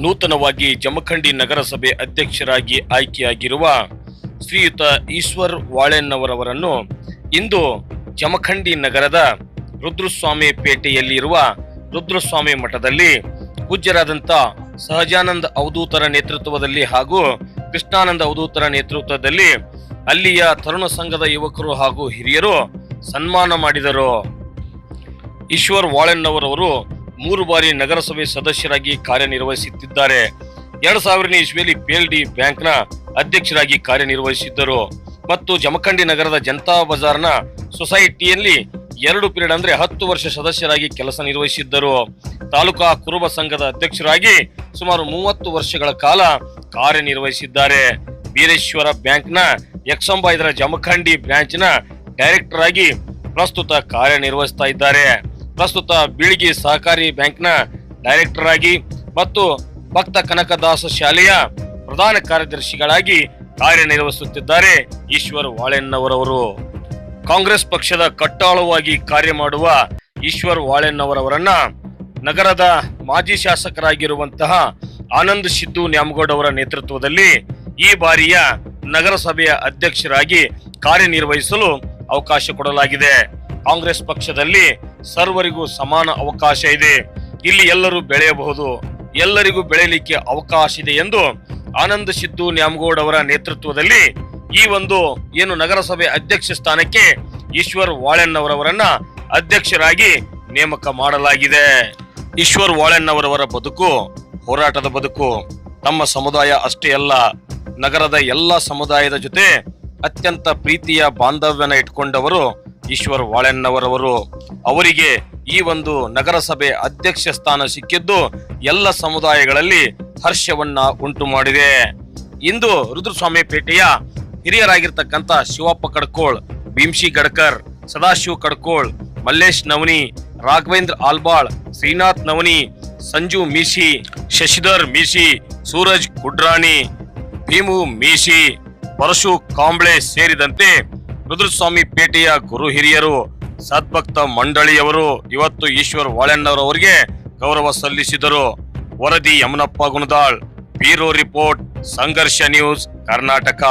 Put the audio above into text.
ನೂತನವಾಗಿ ಜಮಖಂಡಿ ನಗರಸಭೆ ಅಧ್ಯಕ್ಷರಾಗಿ ಆಯ್ಕೆಯಾಗಿರುವ ಶ್ರೀಯುತ ಈಶ್ವರ್ ವಾಳೆನ್ನವರವರನ್ನು ಇಂದು ಜಮಖಂಡಿ ನಗರದ ರುದ್ರಸ್ವಾಮಿ ಪೇಟೆಯಲ್ಲಿರುವ ರುದ್ರಸ್ವಾಮಿ ಮಠದಲ್ಲಿ ಪೂಜ್ಯರಾದಂಥ ಸಹಜಾನಂದ ಅವಧೂತರ ನೇತೃತ್ವದಲ್ಲಿ ಹಾಗೂ ಕೃಷ್ಣಾನಂದ ಅವಧೂತರ ನೇತೃತ್ವದಲ್ಲಿ ಅಲ್ಲಿಯ ತರುಣ ಸಂಘದ ಯುವಕರು ಹಾಗೂ ಹಿರಿಯರು ಸನ್ಮಾನ ಮಾಡಿದರು. ಈಶ್ವರ್ ವಾಳೆನ್ನವರವರು ಮೂರು ಬಾರಿ ನಗರಸಭೆ ಸದಸ್ಯರಾಗಿ ಕಾರ್ಯನಿರ್ವಹಿಸುತ್ತಿದ್ದಾರೆ. ಎರಡ್ ಸಾವಿರನೇ ಇಸ್ವಿಯಲ್ಲಿ ಪಿಎಲ್ಡಿ ಬ್ಯಾಂಕ್ನ ಅಧ್ಯಕ್ಷರಾಗಿ ಕಾರ್ಯನಿರ್ವಹಿಸಿದ್ದರು. ಮತ್ತು ಜಮಖಂಡಿ ನಗರದ ಜನತಾ ಬಜಾರ್ನ ಸೊಸೈಟಿಯಲ್ಲಿ ಎರಡು ಪೀರಿಯಡ್ ಅಂದ್ರೆ ಹತ್ತು ವರ್ಷ ಸದಸ್ಯರಾಗಿ ಕೆಲಸ ನಿರ್ವಹಿಸಿದ್ದರು. ತಾಲೂಕಾ ಕುರುಬ ಸಂಘದ ಅಧ್ಯಕ್ಷರಾಗಿ ಸುಮಾರು ಮೂವತ್ತು ವರ್ಷಗಳ ಕಾಲ ಕಾರ್ಯನಿರ್ವಹಿಸಿದ್ದಾರೆ. ವೀರೇಶ್ವರ ಬ್ಯಾಂಕ್ನ ಎಕ್ಸಂಬ ಇದರ ಜಮಖಂಡಿ ಬ್ರಾಂಚ್ನ ಡೈರೆಕ್ಟರ್ ಆಗಿ ಪ್ರಸ್ತುತ ಕಾರ್ಯನಿರ್ವಹಿಸ್ತಾ ಇದ್ದಾರೆ. ಪ್ರಸ್ತುತ ಬೀಳಿಗಿ ಸಹಕಾರಿ ಬ್ಯಾಂಕ್ನ ಡೈರೆಕ್ಟರ್ ಆಗಿ ಮತ್ತು ಭಕ್ತ ಕನಕದಾಸ ಶಾಲೆಯ ಪ್ರಧಾನ ಕಾರ್ಯದರ್ಶಿಗಳಾಗಿ ಕಾರ್ಯನಿರ್ವಹಿಸುತ್ತಿದ್ದಾರೆ ಈಶ್ವರ್ ವಾಳೆನ್ನವರವರು. ಕಾಂಗ್ರೆಸ್ ಪಕ್ಷದ ಕಟ್ಟಾಳುವಾಗಿ ಕಾರ್ಯ ಮಾಡುವ ಈಶ್ವರ್ ವಾಳೆನ್ನವರವರನ್ನ ನಗರದ ಮಾಜಿ ಶಾಸಕರಾಗಿರುವಂತಹ ಆನಂದ್ ಸಿದ್ದು ನ್ಯಾಮಗೌಡ ಅವರ ನೇತೃತ್ವದಲ್ಲಿ ಈ ಬಾರಿಯ ನಗರಸಭೆಯ ಅಧ್ಯಕ್ಷರಾಗಿ ಕಾರ್ಯನಿರ್ವಹಿಸಲು ಅವಕಾಶ ಕೊಡಲಾಗಿದೆ. ಕಾಂಗ್ರೆಸ್ ಪಕ್ಷದಲ್ಲಿ ಸರ್ವರಿಗೂ ಸಮಾನ ಅವಕಾಶ ಇದೆ. ಇಲ್ಲಿ ಎಲ್ಲರೂ ಬೆಳೆಯಬಹುದು. ಎಲ್ಲರಿಗೂ ಬೆಳೆಯಲಿಕ್ಕೆ ಅವಕಾಶ ಇದೆ ಎಂದು ಆನಂದ್ ಸಿದ್ದು ನ್ಯಾಮಗೌಡ್ ಅವರ ನೇತೃತ್ವದಲ್ಲಿ ಈ ಒಂದು ಏನು ನಗರಸಭೆ ಅಧ್ಯಕ್ಷ ಸ್ಥಾನಕ್ಕೆ ಈಶ್ವರ್ ವಾಳೆಣ್ಣವರವರನ್ನ ಅಧ್ಯಕ್ಷರಾಗಿ ನೇಮಕ ಮಾಡಲಾಗಿದೆ. ಈಶ್ವರ್ ವಾಳೆಣ್ಣವರವರ ಬದುಕು, ಹೋರಾಟದ ಬದುಕು ತಮ್ಮ ಸಮುದಾಯ ಅಷ್ಟೇ ಅಲ್ಲ, ನಗರದ ಎಲ್ಲ ಸಮುದಾಯದ ಜೊತೆ ಅತ್ಯಂತ ಪ್ರೀತಿಯ ಬಾಂಧವ್ಯನ ಇಟ್ಕೊಂಡವರು ಈಶ್ವರ್ ವಾಳೆಣ್ಣವರವರು ಅವರಿಗೆ ಈ ಒಂದು ನಗರಸಭೆ ಅಧ್ಯಕ್ಷ ಸ್ಥಾನ ಸಿಕ್ಕಿದ್ದು ಎಲ್ಲ ಸಮುದಾಯಗಳಲ್ಲಿ ಹರ್ಷವನ್ನ ಉಂಟು ಮಾಡಿದೆ. ಇಂದು ರುದ್ರಸ್ವಾಮಿ ಪೇಟೆಯ ಹಿರಿಯರಾಗಿರ್ತಕ್ಕಂಥ ಶಿವಪ್ಪ ಕಡ್ಕೋಳ್ ಭೀಮ್ಶಿ ಗಡ್ಕರ್ ಸದಾಶಿವ್ ಕಡ್ಕೋಳ್, ಮಲ್ಲೇಶ್ ನವನಿ, ರಾಘವೇಂದ್ರ ಆಲ್ಬಾಳ್, ಶ್ರೀನಾಥ್ ನವನಿ, ಸಂಜು ಮೀಶಿ, ಶಶಿಧರ್ ಮೀಶಿ, ಸೂರಜ್ ಕುಡ್ರಾಣಿ ಭೀಮು ಮೀಶಿ, ಪರಶು ಕಾಂಬ್ಳೆ ಸೇರಿದಂತೆ ರುದ್ರಸ್ವಾಮಿ ಪೇಟೆಯ ಗುರು ಹಿರಿಯರು, ಸದ್ಭಕ್ತ ಮಂಡಳಿಯವರು, ಇವತ್ತು ಈಶ್ವರ್ ವಾಳೆಣ್ಣವರವರಿಗೆ ಗೌರವ ಸಲ್ಲಿಸಿದರು. ವರದಿ Yamanappa Gunadal, bureau report, Sangharsha news, Karnataka.